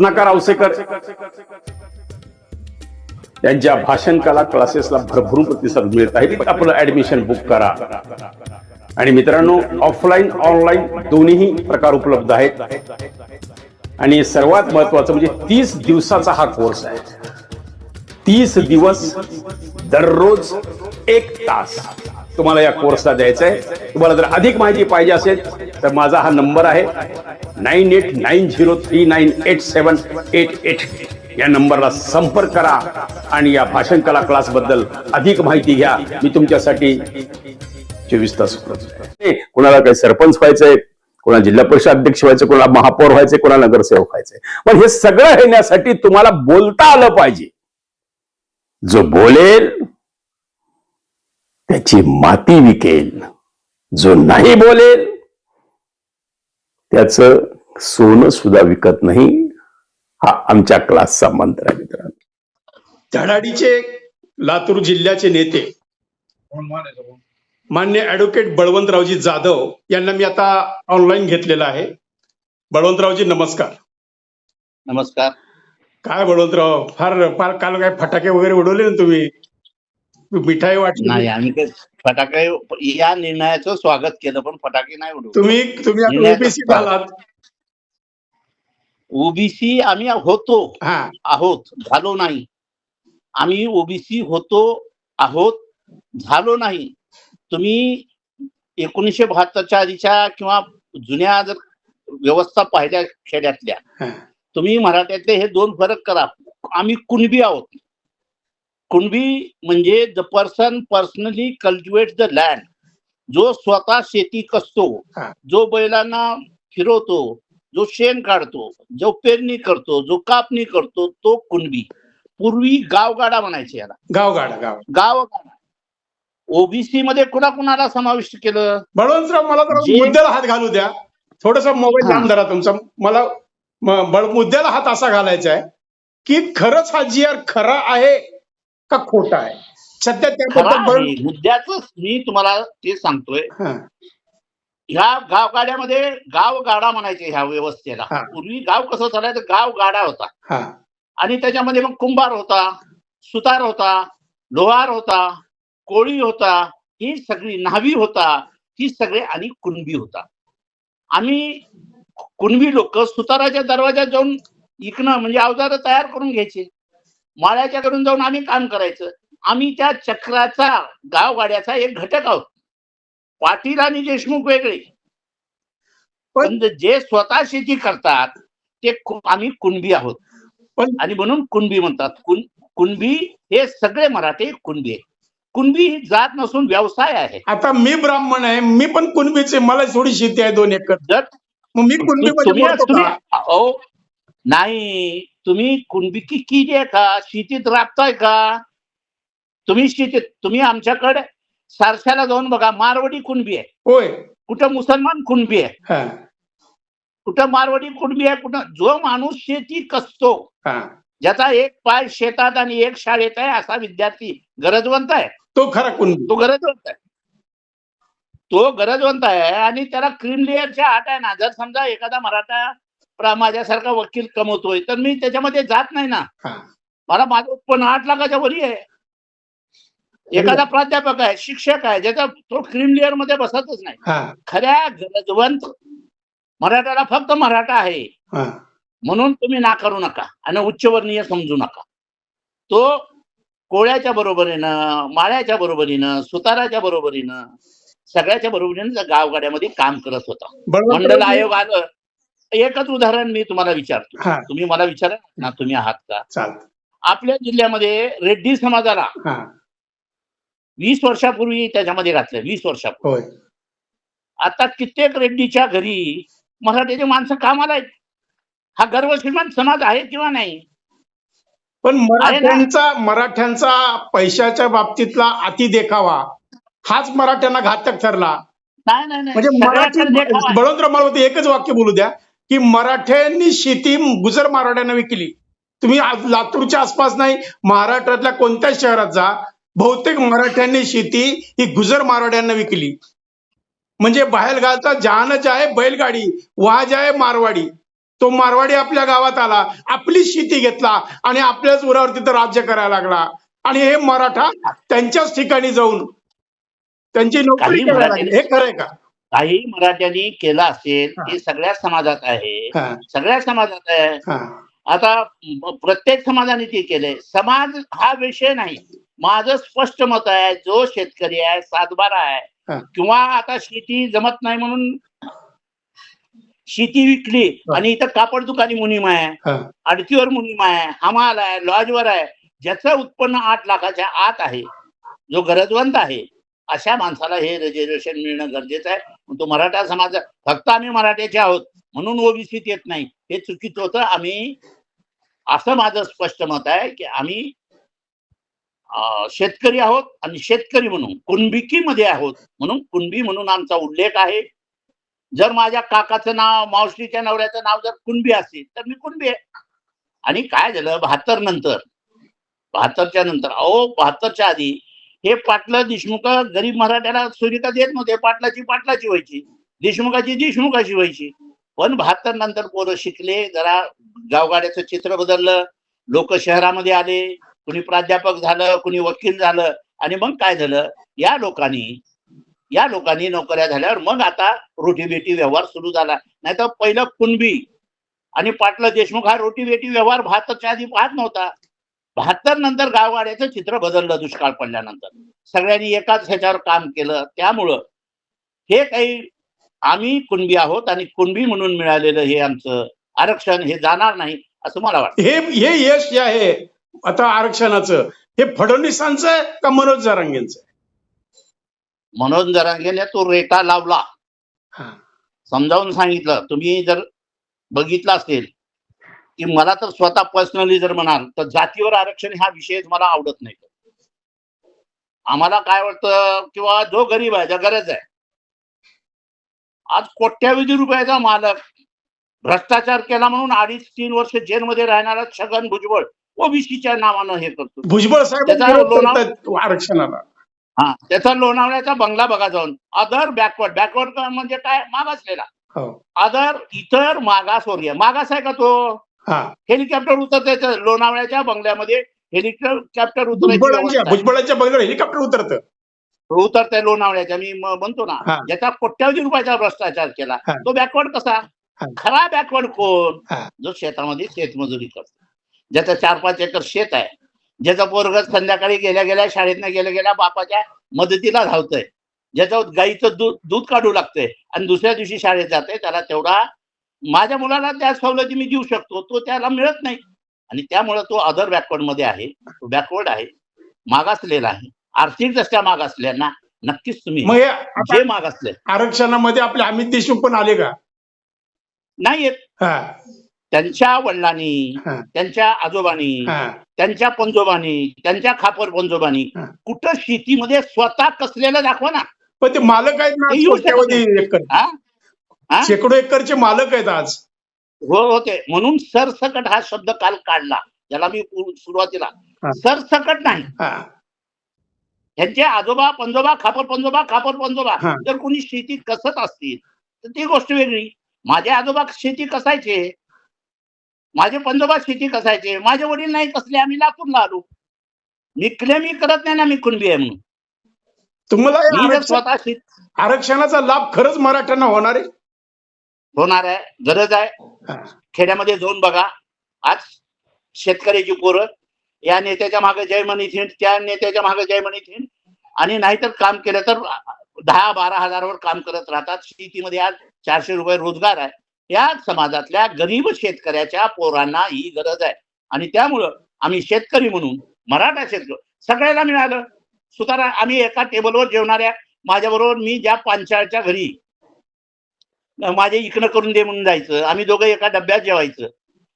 रत्नाकर आवसेकर. यांच्या भाषण कला क्लासेसला भरभरून प्रतिसाद मिळत आहे. आपलं ऍडमिशन बुक करा. आणि मित्रांनो ऑफलाईन ऑनलाईन दोन्ही प्रकार उपलब्ध आहेत. आणि सर्वात महत्वाचं म्हणजे तीस दिवसाचा हा कोर्स आहे. तीस दिवस दररोज एक तास. तुम्हाला या कोर्सला द्यायचा आहे तुम्हाला जर अधिक माहिती पाहिजे असेल तर माझा हा नंबर आहे nine eight nine zero three nine eight seven eight eight या नंबरला संपर्क करा आणि या भाषण कला क्लासबद्दल अधिक माहिती घ्या. मी तुमच्यासाठी चोवीस तास कोणाला काही सरपंच व्हायचंय कोणाला जिल्हा परिषद अध्यक्ष व्हायचं कोणाला महापौर व्हायचंय कोणाला नगरसेवक व्हायचंय. पण हे सगळं येण्यासाठी तुम्हाला बोलता आलं पाहिजे. जो बोलेल त्याची माती विकेल. जो नाही बोलेल त्याच सोनं सुद्धा विकत नाही. हा आमच्या क्लासचा मंत्र आहे मित्रांनो. धडाडीचे लातूर जिल्ह्याचे नेते मान्य ऍडव्होकेट बळवंतरावजी जाधव यांना मी आता ऑनलाईन घेतलेला आहे. बळवंतरावजी नमस्कार. नमस्कार. काय बळवंतराव? फार फार काल काय फटाके वगैरे उडवले ना तुम्ही? मिठाई नाही वाटली आम्ही काही फटाके या निर्णयाचं स्वागत केलं पण फटाके नाही उडवले. तुम्ही तुम्ही आता ओबीसी? झालात. ओबीसी आम्ही होतो. हा. आहोत. झालो नाही. आम्ही ओबीसी होतो आहोत झालो नाही. तुम्ही एकोणीसशे बहात्तरच्या आधीच्या किंवा जुन्या जर व्यवस्था पाहिल्या खेड्यातल्या हा. तुम्ही मराठ्यातले हे दोन फरक करा. आम्ही कुणबी आहोत. कुणबी म्हणजे the person personally cultivate the land जो स्वतः शेती कसतो. जो बैलांना फिरवतो जो शेण काढतो जो पेरणी करतो जो कापणी करतो तो कुणबी पूर्वी गावगाडा म्हणायचे याला. गावगाडा गाव. गावगाडा. ओबीसी मध्ये कुणाकुणाला समाविष्ट केलं? बळवंतराव मला जरा मुद्द्याला हात घालू द्या. थोडस मोबाईल. लांब धरा तुमचा. मला मुद्द्याला हात असा घालायचा आहे की खरंच हा जी आर खरा आहे? का खोटा आहे? सध्या त्याबद्दल मुद्द्याच मी तुम्हाला ते सांगतोय. ह्या गावगाड्यामध्ये गावगाडा म्हणायचे ह्या व्यवस्थेला. पूर्वी गाव कसं चालायचं? गावगाडा होता. हा, आणि त्याच्यामध्ये मग कुंभार होता सुतार होता लोहार होता कोळी होता ही सगळी न्हावी होता ही सगळे आणि कुणबी होता. आम्ही कुणबी लोक सुताराच्या दरवाज्यात जाऊन इकणं म्हणजे अवजार तयार करून घ्यायचे. माळ्याच्या घरून जाऊन आम्ही काम करायचं. आम्ही त्या चक्राचा गावगाड्याचा एक घटक आहोत. पाटील आणि देशमुख वेगळे. पण जे स्वतः शेती करतात ते आम्ही कुणबी आहोत. पण- आणि म्हणून कुणबी म्हणतात. कुण कुणबी हे सगळे मराठी कुणबी आहे कुणबी ही जात नसून व्यवसाय आहे. आता मी ब्राह्मण आहे मी पण कुणबीचे मला थोडी शेती आहे दोन एकर. जर मी कुणबीमध्ये तुम्ही पडतो तुम्ही का? अहो नाही. तुम्ही कुणबी की किती आहे का? शेतीत राबताय का? तुम्ही शेतीत तुम्ही आमच्याकडे सारख्याला जाऊन बघा मारवाडी कुणबी आहे. होय. कुठं मुसलमान कुणबी आहे? हा. कुठं मारवाडी कुणबी आहे? कुठं? जो माणूस शेती कसतो हा. ज्याचा एक पाय शेतात आणि एक शाळेत आहे असा विद्यार्थी गरजवंत आहे. तो खरा कुणबी. तो गरजवंत आहे. तो गरजवंत आहे आणि त्याला क्रीम लेअरच्या आट आहे ना. जर समजा एखादा मराठा माझ्यासारखा वकील कमवतोय. तर मी त्याच्यामध्ये जात नाही ना. मला माझं उत्पन्न आठ लाखाच्या वरी आहे एखादा प्राध्यापक आहे शिक्षक आहे ज्याचा तो क्रीम लेअरमध्ये बसतच नाही. खऱ्या गरजवंत मराठ्याला फक्त मराठा आहे. हा. म्हणून तुम्ही नाकारू नका आणि उच्चवर्णीय समजू नका. तो कोळ्याच्या बरोबरीनं माळ्याच्या बरोबरीनं सुताराच्या बरोबरीनं सगळ्याच्या बरोबरीनं गावगाड्यामध्ये काम करत होता. मंडल आयोग आलं एकच उदाहरण मी तुम्हाला विचारतो. तुम्ही मला विचारा ना तुम्ही आहात का? आपल्या जिल्ह्यामध्ये रेड्डी समाजाला वीस वर्षापूर्वी त्याच्यामध्ये घातलं वीस वर्षापूर्वी. आता कित्येक रेड्डीच्या घरी मराठीचे माणसं कामाला आहेत. हा गर्व श्रीमंत समाज आहे किंवा नाही? पण? मराठ्यांचा मराठ्यांचा पैशाच्या बाबतीतला अति देखावा हाच मराठ्यांना घातक ठरला. नाही म्हणजे. बळवंतराव मला एकच वाक्य बोलू द्या. की मराठ्यांनी शेती गुजर मराठ्यांना विकली तुम्ही आज लातूरच्या आसपास नाही महाराष्ट्रातल्या कोणत्याच शहरात जा बहुतेक मराठ्यांनी शेती ही गुजर मारवाड्यांना विकली म्हणजे बाहेर घालता जहानच आहे बैलगाडी वहा आहे मारवाडी. तो मारवाडी आपल्या गावात आला आपली शेती घेतला आणि आपल्याच उरावर तिथं राज्य करायला लागला. आणि हे मराठा त्यांच्याच ठिकाणी जाऊन त्यांची नोकरी करायला लागले. हे खरंय का? काही मराठ्यांनी केलं असेल हा. सगळ्या समाजात आहे सगळ्या समाजात आहे आता प्रत्येक समाजाने ते केलंय समाज हा विषय नाही माझं स्पष्ट मत आहे जो शेतकरी आहे सातबारा आहे. किंवा आता शेती जमत नाही म्हणून शेती विकली. आणि इथं कापड दुकानी मोहीम आहे. आडतीवर मोहीम आहे हमाल आहे लॉजवर आहे ज्याचं उत्पन्न आठ लाखाच्या आत आहे जो गरजवंत आहे अशा माणसाला हे रिझर्वेशन मिळणं गरजेचं आहे. पण तो मराठा समाज फक्त आम्ही मराठ्याचे आहोत म्हणून ओबीसीत येत नाही. हे चुकीचं होतं. आम्ही असं माझं स्पष्ट मत आहे की आम्ही शेतकरी आहोत आणि शेतकरी म्हणून कुणबिकीमध्ये आहोत म्हणून कुणबी म्हणून आमचा उल्लेख आहे. जर माझ्या काकाचं नाव मावशीच्या नवऱ्याचं नाव जर कुणबी असेल तर मी कुणबी आहे. आणि काय झालं? बहात्तर नंतर बहात्तरच्या नंतर अहो बहात्तरच्या आधी हे पाटलं देशमुख गरीब मराठ्याला सुविधा देत नव्हते पाटलाची पाटलाची व्हायची. देशमुखाची देशमुखाची व्हायची. पण बहात्तर नंतर पोरं शिकले जरा गावगाड्याचं चित्र बदललं लोक शहरामध्ये आले कुणी प्राध्यापक झालं कुणी वकील झालं आणि मग काय झालं? या लोकांनी या लोकांनी नोकऱ्या झाल्यावर मग आता रोटीबेटी व्यवहार सुरू झाला. नाही तर पहिलं कुणबी आणि पाटलं देशमुख हा रोटीबेटी व्यवहार भारताच्या आधी पाहत नव्हता. बहात्तर नंतर गावगाड्याचं चित्र बदललं दुष्काळ पडल्यानंतर. सगळ्यांनी एकाच ह्याच्यावर काम केलं. त्यामुळं हे काही आम्ही कुणबी आहोत आणि कुणबी म्हणून मिळालेलं हे आमचं आरक्षण हे जाणार नाही असं मला वाटतं. हे हे यश जे आहे आता आरक्षणाचं हे फडणवीसांचं आहे का मनोज जरांगेंचं आहे? मनोज जरांगेने तो रेटा लावला. समजावून सांगितलं. तुम्ही जर बघितलं असेल की मला तर स्वतः पर्सनली जर म्हणाल तर जातीवर आरक्षण हा विषयच मला आवडत नाही. आम्हाला काय वाटतं किंवा जो गरीब आहे ज्या गरज आहे. आज कोट्यावधी रुपयाचा मालक भ्रष्टाचार केला म्हणून अडीच तीन वर्ष जेलमध्ये राहणारा छगन भुजबळ. ओबीसीच्या नावानं हे करतो. भुजबळ साहेब आरक्षणाला. हा त्याचा लोणावळ्याचा बंगला बघा जाऊन. अदर बॅकवर्ड बॅकवर्ड म्हणजे काय? मागासलेला. हो. अदर इतर मागासवर्गीय. मागास आहे का तो? हा हेलिकॉप्टर उतरते लोणावळ्याच्या बंगल्यामध्ये हेलिकॉप्टर उतरायची भुजबळांच्या बंगल्यावर हेलिकॉप्टर उतरतं उतरते लोणावळ्याच्या मी म- म्हणतो ना. ज्याचा कोट्यावधी रुपयाचा भ्रष्टाचार केला. तो बॅकवर्ड कसा. खरा बॅकवर्ड कोण. जो शेतामध्ये शेतमजुरी करतो ज्याचं चार पाच एकर शेत आहे ज्याचा पोरग संध्याकाळी गेल्या गेल्या शाळेतनं गेल्या गेल्या बापाच्या मदतीला धावतंय ज्याचं गाईचं दूध दूध काढू लागतंय आणि दुसऱ्या दिवशी शाळेत जाते त्याला तेवढा माझ्या मुलाला त्या सवलती मी देऊ शकतो तो त्याला मिळत नाही. आणि त्यामुळे तो अदर बॅकवर्डमध्ये आहे तो बॅकवर्ड आहे मागासलेला आहे. आर्थिक दृष्ट्या मागासल्यांना नक्कीच तुम्ही हे जे मागासले. आरक्षणामध्ये आपले अमित देशमुख पण आले का? नाही येत त्यांच्या वडिलांनी. त्यांच्या आजोबांनी त्यांच्या पंजोबांनी त्यांच्या खापर पंजोबांनी. कुठं शेतीमध्ये स्वतः कसलेलं दाखवा ना. पण ते मालक आहेत शेकडो एकरचे मालक आहेत आज. हो होते म्हणून सरसकट हा शब्द काल काढला. ज्याला मी सुरुवातीला. सरसकट नाही. हा. यांचे आजोबा पंजोबा खापर पंजोबा खापर पंजोबा. जर कोणी शेती कसत असतील तर ती गोष्ट वेगळी. माझे आजोबा शेती कसायचे? माझे पंजोबा शेती कसायचे? माझे वडील नाही कसले आम्ही लातूरला आलो. मी मी करत नाही ना मी कुणबी आहे म्हणून. तुम्हाला आरक्षणाचा लाभ खरंच मराठ्यांना होणार आहे? होणार आहे. गरज आहे. खेड्यामध्ये जाऊन बघा. आज शेतकऱ्याची पोरं या नेत्याच्या मागे जय मनी थिंड त्या नेत्याच्या मागे जय मनी थिंड आणि नाहीतर काम केलं तर दहा बारा हजारावर काम करत राहतात. शेतीमध्ये आज चारशे रुपये रोजगार आहे. या समाजातल्या गरीब शेतकऱ्याच्या पोरांना ही गरज आहे. आणि त्यामुळं आम्ही शेतकरी म्हणून मराठा शेतकरी सगळ्याला मिळालं. सुतारा आम्ही एका टेबलवर जेवणाऱ्या. माझ्याबरोबर मी ज्या पांचाळच्या घरी माझे इकडं करून दे म्हणून जायचं. आम्ही दोघं एका डब्यात जेवायचं.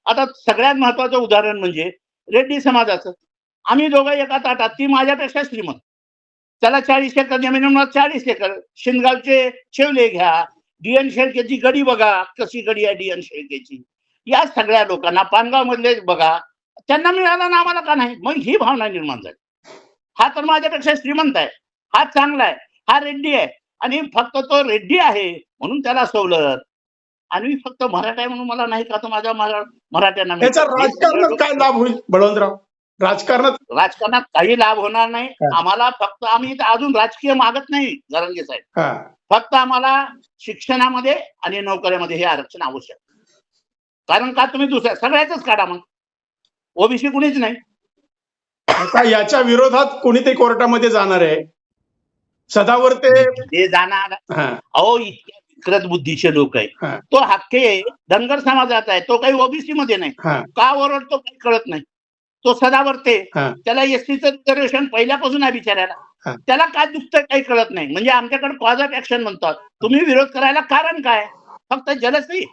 आता सगळ्यात महत्वाचं उदाहरण म्हणजे रेड्डी समाजाचं. आम्ही दोघं एका ताटात ती माझ्यापेक्षा श्रीमंत. त्याला चाळीस एकर जमीन चाळीस एकर. शिंदगावचे शेवले घ्या डीएन शेळकेची गडी बघा कशी गडी आहे डीएन शेळकेची. या सगळ्या लोकांना पानगाव मधले बघा त्यांना मिळाला ना आम्हाला का नाही? मग ही भावना निर्माण झाली. हा तर माझ्यापेक्षा श्रीमंत आहे. हा चांगला आहे. हा रेड्डी आहे. आणि फक्त तो रेड्डी आहे म्हणून त्याला सवलत. आणि फक्त मराठा आहे म्हणून मला नाही का तर माझ्या मरा- मराठ्यांना राजकारणात काय लाभ होईल बळवंतराव? राजकारणात? राजकारणात काही लाभ होणार नाही. आम्हाला फक्त आम्ही अजून राजकीय मागत नाही जरांगे साहेब. फक्त आम्हाला शिक्षणामध्ये आणि नोकऱ्यामध्ये हे आरक्षण आवश्यक. कारण का तुम्ही दुसऱ्या सगळ्याच काढा मग. ओबीसी कुणीच नाही. आता याच्या विरोधात कोणीतरी कोर्टामध्ये जाणार आहे. सदावर ते जाणार. अहो इतक्या विकृत बुद्धीचे लोक आहे. तो हक्के धनगर समाजात आहे तो काही ओबीसी मध्ये नाही. का ओरडतो काही कळत नाही. तो सदावर्ते. त्याला एसटीचं रिझर्वेशन पहिल्यापासून आहे बिचाऱ्याला. त्याला काय दुखतं काही कळत नाही. म्हणजे आमच्याकडे कॉज ऑफ ऍक्शन म्हणतात. तुम्ही विरोध करायला कारण काय? फक्त जलसी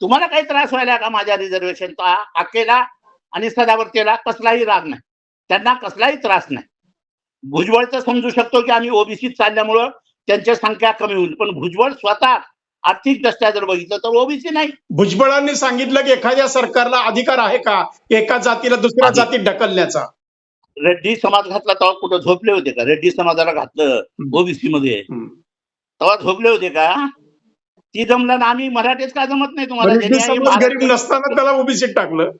तुम्हाला काही त्रास व्हायला का माझ्या रिझर्वेशनचा हाकेला आणि सदावर्तेला कसलाही राग नाही. त्यांना कसलाही त्रास नाही. भुजबळचं समजू शकतो की आम्ही ओबीसीत चालल्यामुळं त्यांची संख्या कमी होईल. पण भुजबळ स्वतः आर्थिक दृष्ट्या जर बघितलं तर ओबीसी नाही. भुजबळांनी सांगितलं की एखाद्या सरकारला अधिकार आहे का? एका जातीला दुसऱ्या. जातीत ढकलण्याचा. रेड्डी समाज घातला तेव्हा कुठं झोपले होते का? रेड्डी समाजाला घातलं. ओबीसी मध्ये. तेव्हा झोपले होते का? ती जमलं ना आम्ही मराठीच का जमत नाही तुम्हाला? गरीब नसताना त्याला ओबीसीत टाकलं.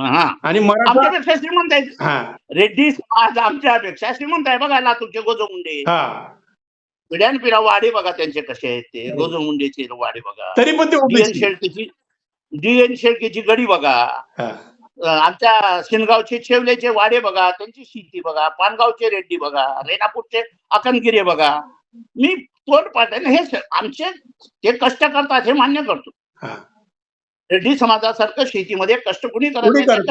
आणि आमच्यापेक्षा श्रीमंत आहेत. हा. रेड्डी समाज आमच्यापेक्षा श्रीमंत आहे. बघा लातूरचे गोजमुंडे पिढ्यान पिढ्या वाडे बघा त्यांचे कसे आहेत ते. गोजमुंडेचे वाडे बघा. तरी पण ते डीएन शेळकेची डीएन शेळकेची गडी बघा. आमच्या सिनगावचे शेवलेचे वाडे बघा. त्यांची शेती बघा. पानगावचे रेड्डी बघा. रेणापूरचे अकनगिरे बघा. मी तोड पाठ हे आमचे ते कष्ट करतात हे मान्य करतो. रेड्डी समाजासारखं शेतीमध्ये कष्ट कुणी करत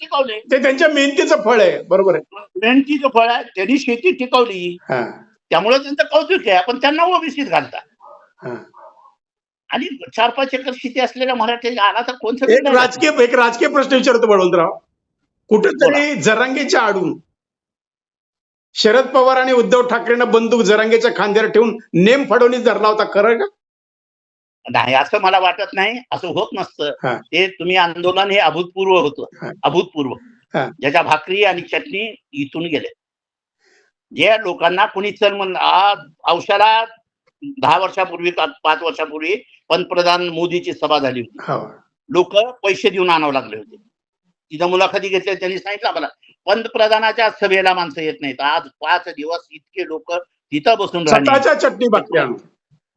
टिकवले ते त्यांच्या मेहनतीचं फळ आहे बरोबर आहे. मेहनतीचं फळ आहे त्यांनी शेती टिकवली. हा. त्यामुळे त्यांचं कौतुक आहे. पण त्यांना ओबीसीत घालता. हा. आणि चार पाच एकर शेती असलेल्या मराठी आला तर कोण एक सगळं राजकीय एक राजकीय प्रश्न विचारतो बळवंतराव. कुठेतरी जरांगेच्या आडून शरद पवार आणि उद्धव ठाकरेंना बंदूक जरांगेच्या खांद्यावर ठेवून नेम फडवणीस धरला होता खरं का? नाही असं मला वाटत नाही असं होत नसतं. ते तुम्ही आंदोलन हे अभूतपूर्व होतं. अभूतपूर्व. ज्याच्या भाकरी आणि चटणी इथून गेले. जे लोकांना कुणी चल म्हण आज औषधाला दहा वर्षापूर्वी पाच वर्षापूर्वी पंतप्रधान मोदीची सभा झाली होती. हो. लोक पैसे देऊन आणावं लागले होते. तिथं मुलाखती घेतल्या त्यांनी सांगितलं आम्हाला पंतप्रधानाच्या सभेला माणसं येत नाहीत. आज पाच दिवस इतके लोक तिथं बसून चटणी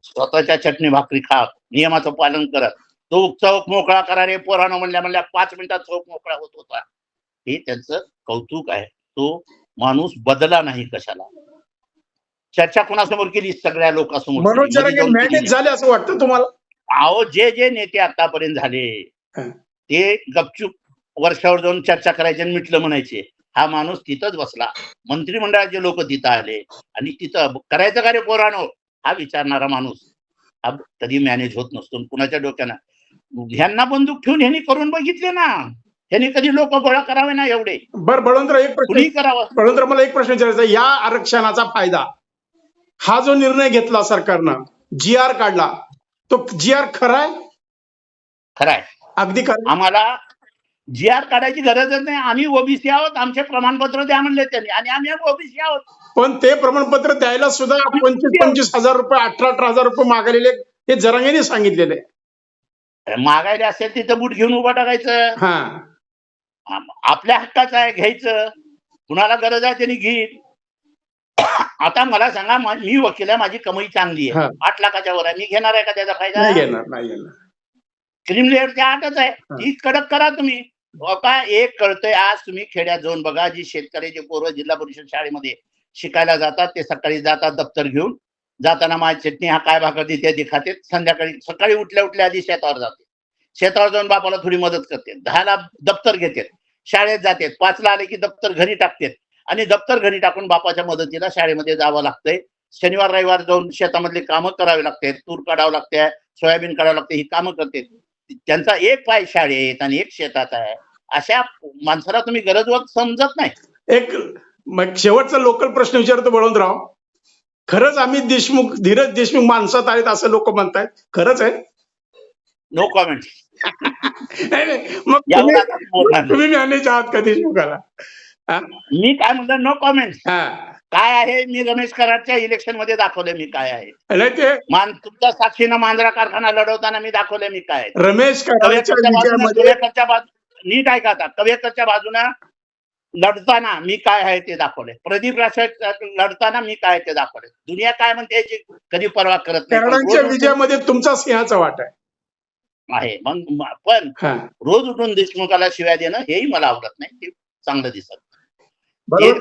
स्वतःच्या चटणी भाकरी खा नियमाचं पालन करत तो चौक मोकळा करा रे पोरानं म्हणल्या म्हणल्या पाच मिनिटात चौक मोकळा होत होता. हे त्यांचं कौतुक आहे. तो माणूस बदला नाही कशाला. चर्चा कोणासमोर केली? सगळ्या लोकांसमोर मॅनेज झाले असं वाटतं तुम्हाला? अहो जे जे नेते आतापर्यंत झाले. ते गपचूप वर्षावर जाऊन चर्चा करायचे आणि मिटलं म्हणायचे. हा माणूस तिथंच बसला. मंत्रिमंडळाचे लोक तिथं आले. आणि तिथं करायचं का रे पोरानो. हा विचारणारा माणूस हा कधी मॅनेज होत नसतो. कुणाच्या डोक्यानं? ह्यांना बंदूक ठेवून ह्यांनी करून बघितले ना. ह्यांनी कधी लोक गोळा करावे ना एवढे. बरं बळवंतराव एक प्रश्न करावं. बळवंतराव मला एक प्रश्न विचारायचा. या आरक्षणाचा फायदा हा जो निर्णय घेतला सरकारनं जी आर काढला तो जी आर खरा आहे? खरंय अगदी खरा आम्हाला जी आर काढायची गरजच नाही. आम्ही ओबीसी आहोत आमचे प्रमाणपत्र द्या म्हणले त्यांनी. आणि आम्ही ओबीसी आहोत. पण ते प्रमाणपत्र द्यायला सुद्धा पंचवीस पंचवीस हजार रुपये अठरा अठरा हजार रुपये मागलेले हे जरांगेने सांगितलेले. मागायला असेल तिथं बूट घेऊन उभा टाकायचं. आपल्या हक्काचं आहे घ्यायचं. कुणाला गरज आहे त्यांनी घेईल. आता मला सांगा मा- वकील आहे माझी कमाई चांगली आहे. आठ लाखाच्या वर आहे. मी घेणार आहे का त्याचा फायदा? घेणार नाही घेणार. क्रीम लेअरची आठच आहे. ती कडक करा तुम्ही. अहो, एक कळतंय आज तुम्ही खेड्यात जाऊन बघा जी जे कोर जिल्हा परिषद शाळेमध्ये शिकायला जातात ते सकाळी जातात दप्तर घेऊन. जाताना माझी चटणी हा काय भाकर देते ते खाते. संध्याकाळी सकाळी उठल्या उठल्या आधी शेतावर जाते. शेतावर जाऊन बापाला थोडी मदत करते. दहाला दप्तर घेतात शाळेत जाते. पाचला आले की दप्तर घरी टाकतात आणि दप्तर घरी टाकून बापाच्या मदतीला शाळेमध्ये जावं लागतंय. शनिवार रविवार जाऊन शेतामधली कामं करावी लागते. तूर काढावं लागते सोयाबीन काढावं लागते ही कामं करते. त्यांचा एक पाय शाळेत आणि एक शेतात आहे. अशा माणसाला तुम्ही गरजवत समजत नाही. एक मग शेवटचा लोकल प्रश्न विचारतो बळवंतराव. खरंच आम्ही देशमुख धीरज देशमुख माणसात आहेत असं लोक म्हणतायत? खरंच आहे? नो कॉमेंट नाही. मग तुम्ही- मॅनेज आहात का देशमुखाला? मी काय म्हणतो नो कॉमेंट हा. काय आहे? मी रमेश कराडच्या इलेक्शनमध्ये दाखवले मी काय आहे. ते मान तुमच्या साक्षीनं मांजरा कारखाना लढवताना मी दाखवले मी काय. रमेश कराडच्या नीट ऐका आता कवेकरच्या बाजूनं लढताना मी काय आहे ते दाखवले. प्रदीप राठोड लढताना मी काय आहे ते दाखवले. दुनिया काय म्हणते याची? कधी पर्वा करत नाही. विजयामध्ये तुमचा सिंहाचा वाटा आहे. मग पण. रोज उठून देशमुखाला शिवाय देणं हेही मला आवडत नाही. ते चांगलं दिसत. जे.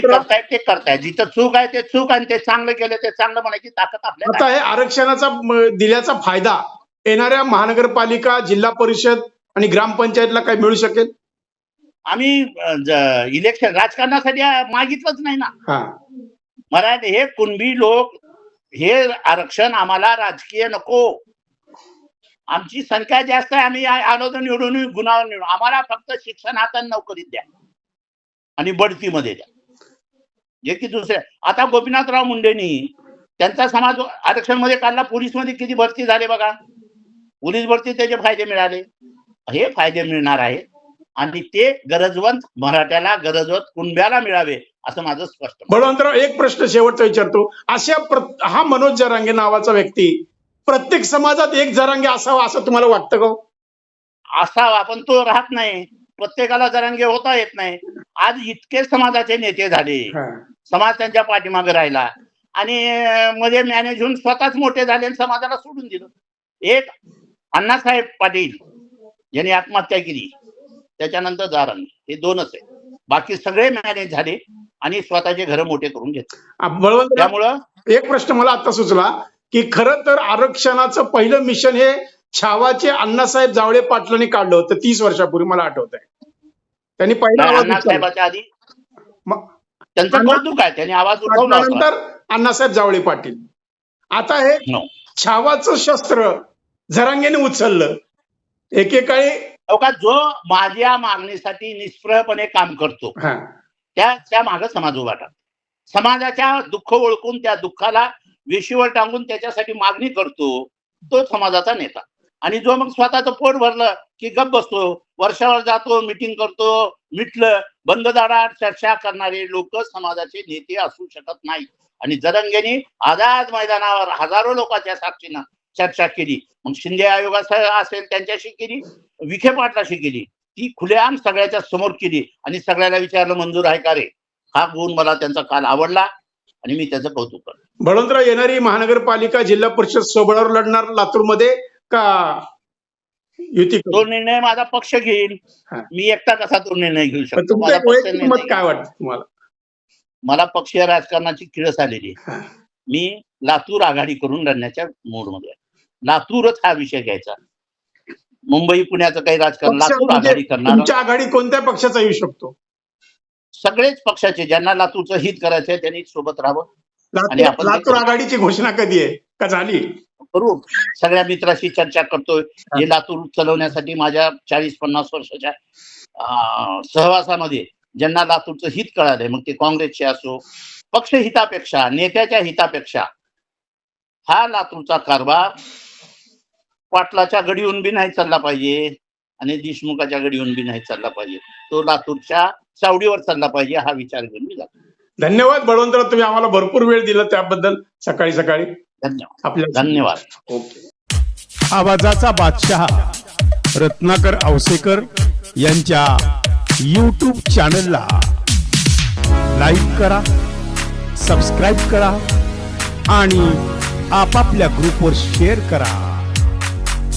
करतायत ते करतायत. जिथं चूक आहे ते चूक आणि ते चांगलं केलं ते चांगलं म्हणायची ताकद आपल्याला आता हे आरक्षणाचा दिल्याचा फायदा येणाऱ्या महानगरपालिका जिल्हा परिषद आणि ग्रामपंचायतला काही मिळू शकेल? आम्ही इलेक्शन राजकारणासाठी मागितलंच नाही ना. हा. मराठी हे कुणबी लोक हे आरक्षण आम्हाला राजकीय नको. आमची संख्या जास्त आहे आम्ही आलो तर निवडून गुणावर निवडून आम्हाला फक्त शिक्षण हातात नोकरीत द्या. आणि बढतीमध्ये द्या. जे की दुसरे आता गोपीनाथराव मुंडेनी त्यांचा समाज आरक्षणमध्ये काढला पोलीसमध्ये किती भरती झाले बघा. पोलीस भरती त्याचे फायदे मिळाले. हे फायदे मिळणार आहेत आणि ते गरजवंत मराठ्याला गरजवंत कुणब्याला मिळावे असं माझं स्पष्ट. बळवंतराव एक प्रश्न शेवटचा विचारतो. अशा हा मनोज जरांगे नावाचा व्यक्ती प्रत्येक समाजात एक जरांगे असावा असं तुम्हाला वाटतं का हो? असावा पण तो राहत नाही. प्रत्येकाला जरांगे होता येत नाही. आज इतके समाजाचे नेते झाले. समाज त्यांच्या पाठीमागे राहिला. आणि मध्ये मॅनेज होऊन स्वतःच मोठे झाले आणि समाजाला सोडून दिलं. एक अण्णासाहेब पाटील यांनी आत्महत्या केली. त्याच्यानंतर जारांगे हे दोनच आहे बाकी सगळे मॅनेज झाले आणि स्वतःचे घर मोठे करून घेतले. त्यामुळं एक प्रश्न मला आता सुचला की खरं तर आरक्षणाचं पहिलं मिशन हे छावाचे अण्णासाहेब जावळे पाटलांनी काढलं होतं तीस वर्षापूर्वी मला आठवत आहे त्यांनी पहिला. अण्णासाहेबाच्या आधी. मग त्यांचं कौतुक आहे. त्यांनी आवाज उठवला पाटलानंतर अण्णासाहेब जावळे पाटील. आता हे No. छावाचं शस्त्र झरांगेने उचललं. एकेकाळी का जो माझ्या मागणीसाठी निष्प्रयपणे काम करतो त्या त्या मागे समाज उभा टाकतो समाजाच्या दुःख ओळखून त्या दुःखाला वेशीवर टांगून त्याच्यासाठी मागणी करतो तो समाजाचा नेता. आणि जो मग स्वतःचं पोट भरलं की गप बसतो वर्षावर जातो मिटिंग करतो मिटलं बंद दारात चर्चा करणारे लोक समाजाचे नेते असू शकत नाही आणि जरंगेनी आझाद मैदानावर हजारो लोकांच्या साक्षीनं चर्चा केली. मग शिंदे आयोगाचा असेल त्यांच्याशी केली. विखे पाटलाशी केली. ती खुलेआम सगळ्याच्या समोर केली. आणि सगळ्याला विचारलं मंजूर आहे का रे? हा गुण मला त्यांचा काल आवडला. आणि मी त्याचं कौतुक करतो. बळवंतराव येणारी महानगरपालिका जिल्हा परिषद सोबळावर लढणार लातूरमध्ये का युती? तो निर्णय माझा पक्ष घेईल. मी एकटा कसा तो निर्णय घेऊ शकतो? काय वाटतं तुम्हाला? मला पक्षीय राजकारणाची किळस आलेली. मी लातूर आघाडी करून लढण्याच्या मूडमध्ये लातूरच हा विषय घ्यायचा. मुंबई पुण्याचं काही राजकारण लातूर म्हणजे आघाडी करणार. आघाडी कोणत्या पक्षाचा येऊ शकतो? सगळेच पक्षाचे ज्यांना लातूरचं हित करायचंय त्यांनी सोबत राहावं. आणि आपण लातूर. आघाडीची घोषणा कधी आहे? का झाली? करू. सगळ्या मित्राशी चर्चा करतोय. हे लातूर चालवण्यासाठी माझ्या चाळीस पन्नास वर्षाच्या सहवासामध्ये ज्यांना लातूरचं हित कळालंय मग ते काँग्रेसचे असो पक्ष हितापेक्षा नेत्याच्या हितापेक्षा हा लातूरचा कारभार पाटलाच्या गडीहून बी नाही चालला पाहिजे आणि देशमुखाच्या गडीहून बी नाही चालला पाहिजे. तो लातूरच्या चावडीवर चालला पाहिजे हा विचार घेऊन मी जातो. धन्यवाद बळवंतराव तुम्ही आम्हाला भरपूर वेळ दिला त्याबद्दल. सकाळी सकाळी. धन्यवाद. आपल्या धन्यवाद. ओके. आवाजाचा बादशहा रत्नाकर औसेकर यांच्या यूट्यूब चॅनलला लाईक करा सबस्क्राईब करा आणि आपापल्या ग्रुपवर शेअर करा.